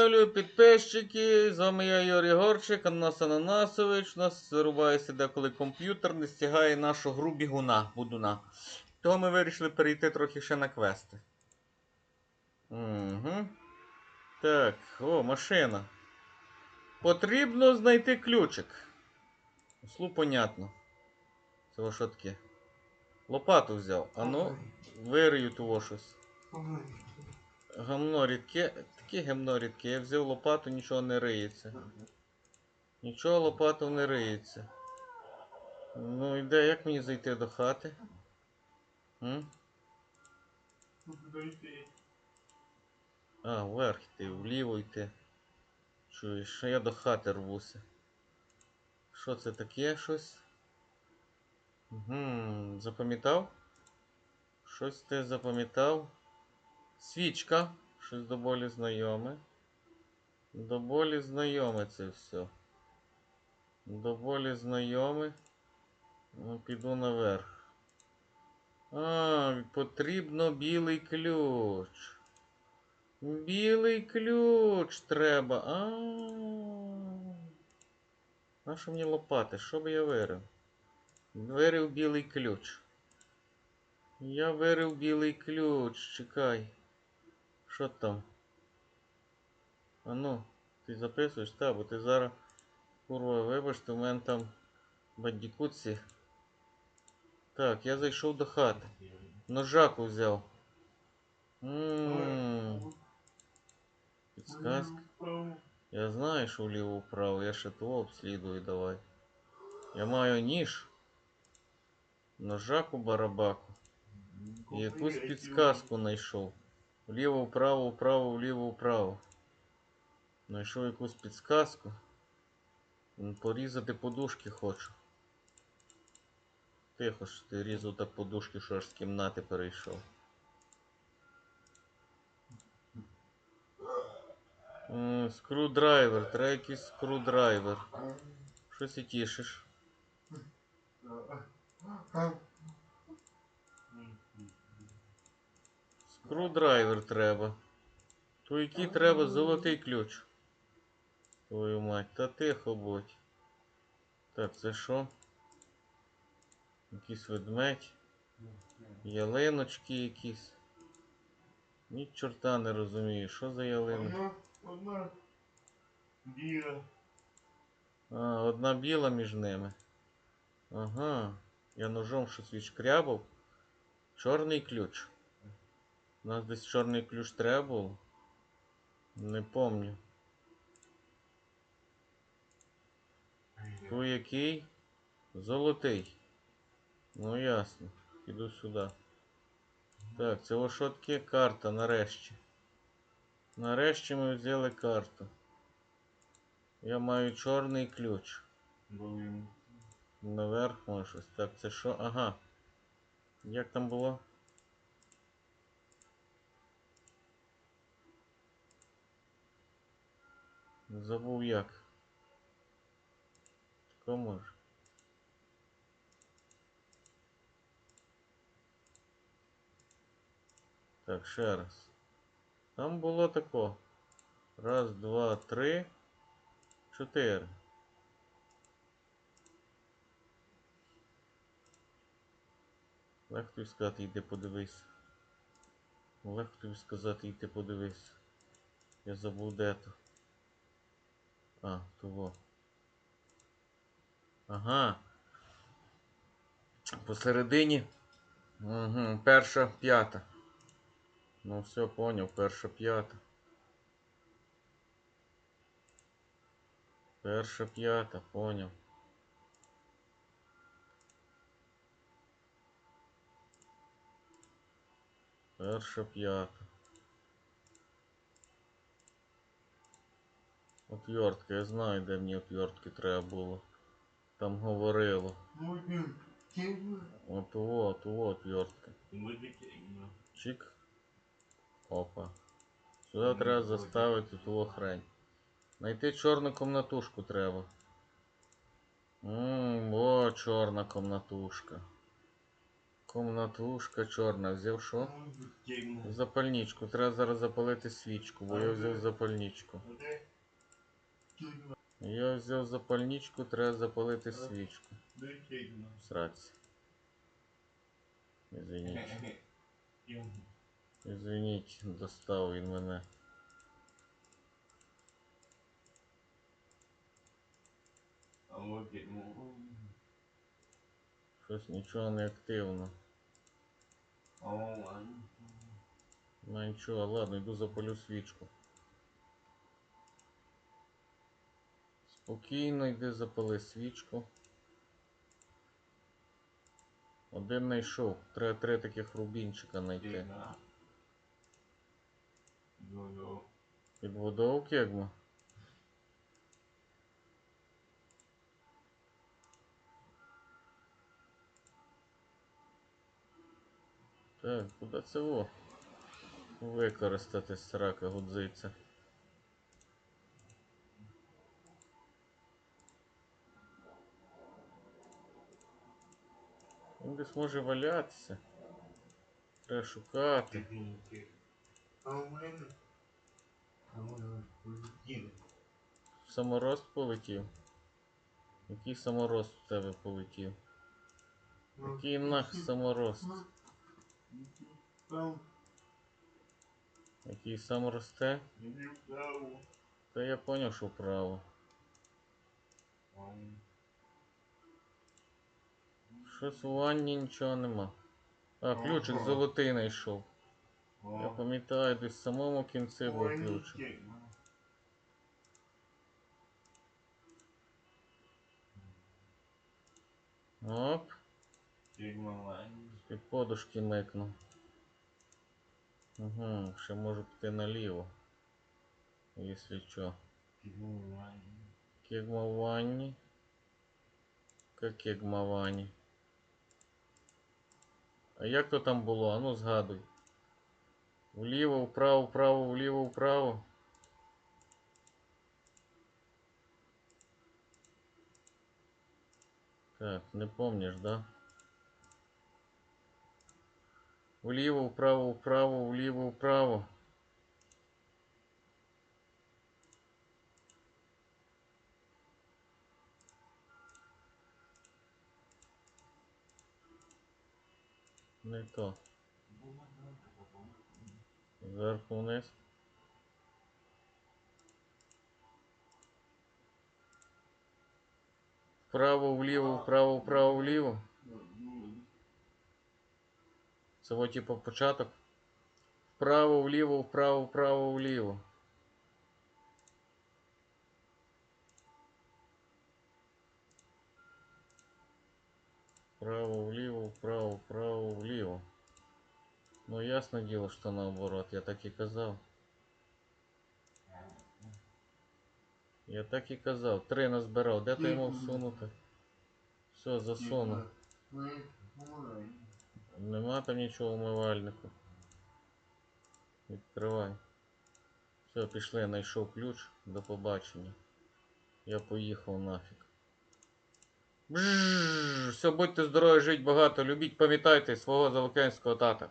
Вітаю підписчики, з вами я Юрій Горчик, Анас Ананасович. У нас зарубається деколи комп'ютер, не стягає нашу гру бігуна, будуна. Того ми вирішили перейти трохи ще на квести. Угу. Так, о, машина. Потрібно знайти ключик. Слу, понятно. Це що таке? Лопату взяв. А ну, вирию того щось. Гамно рідке, таке гамно рідке. Я взяв лопату, нічого не риється. Нічого лопату не риється. Ну і де, як мені зайти до хати? М? А, вверх йти, вліво йти. Чуєш, що я до хати рвуся. Що це таке щось? Угу, запам'ятав? Щось ти запам'ятав? Свічка. Щось доволі знайоме. Доволі знайоме це все. Доволі знайоме. Ну, піду наверх. А, потрібно білий ключ. Білий ключ треба. А. А що мені лопати? Що би я вирив? Вирив білий ключ. Я вирив білий ключ. Чекай. Що там? А ну, ти записуєш? Та, бо ти зараз. Курва, вибачте, у мене там бандікутці. Так, я зайшов до хати. Ножаку взяв. Ммм. Підсказка. Я знаю, що вліво вправо, я ще того обслідую давай. Я маю ніж. Ножаку барабаку. І якусь підсказку знайшов. Вліво, вправо, вправо, вліво, вправо. Знайшов якусь підсказку. Порізати подушки хочу. Тихо ж ти різав так подушки, що аж з кімнати перейшов. Скрудрайвер, треба якийсь скрудрайвер. Щось і тішиш. Скрудрайвер треба. То який треба золотий ключ. Твою мать, та тихо будь. Так, це що? Якийсь ведмедь. Ялиночки якісь. Ні чорта не розумію, що за ялиночки. Одна, одна біла. А, одна біла між ними. Ага. Я ножом щось відшкрябав. Чорний ключ. У нас десь чорний ключ треба було. Не помню. Ту який? Золотий. Ну ясно. Піду сюди. Так, це що таке карта нарешті. Нарешті ми взяли карту. Я маю чорний ключ. Наверх може щось. Так, це що? Ага. Як там було? Забув як. Тако може. Так, ще раз. Там було тако. Раз, два, три, чотири. Легко тобі сказати, йди подивись. Легко тобі сказати, йди подивись. Я забув де то. А, того. Ага. Посередині. Угу, перша п'ята. Ну все, поняв, перша п'ята. Перша п'ята, поняв. Перша п'ята. Отвертка, я знаю, де мені отвертки треба було. Там говорило. От от, от отвертка. Чик. Опа. Сюди треба заставити ту хрень. Найти чорну комнатушку треба. Ммм, о, чорна комнатушка. Комнатушка чорна. Взяв що? Запальничку. Треба зараз запалити свічку, бо я взяв запальничку. Я взяв запальничку, треба запалити свічку. Сраться. Извиніть. Извиніть, достав він мене. Щось нічого не активно. Ну нічого, ладно, йду запалю свічку. Спокійно йди запали свічку. Один знайшов. Треба три таких рубінчика знайти. Тягну. Йо-йо. Під. Так, куди це во? Використати срака гудзиця. Він десь може валятися. Треба шукати. Саморост полетів. Який саморост в тебе полетів? Який нах саморост? Який сам росте? Та я поняв, що вправо. Щось у ванні нічого нема. А, ключик золотий знайшов. Я пам'ятаю, десь в самому кінці був ключик. Оп, Тягну, ладно. під подушки микнув. Угу, ще можу піти наліво. Якщо що. Кегма в ванні. Как кегма в ванні? А як то там було? А ну згадуй. Вліво, вправо, вправо, вліво, вправо. Так, не помнишь, да? Вліво, вправо, вправо, вліво, вправо. Не то. Зверху вниз. Вправо, вліво, вправо, вправо, вліво. Це от типу початок. Вправо, вліво, вправо, вправо, вліво. Вправо, вліво, вправо, вправо, вліво. Ну ясне діло, що наоборот, я так і казав. Я так і казав. Три назбирав. Де ти йому всунути? Все, засунув. Нема там нічого в умивальнику. Відкривай. Все, пішли, знайшов ключ. До побачення. Я поїхав нафіг. Бжжж, все, будьте здорові, жить багато, любіть, пам'ятайте свого залокенського тата.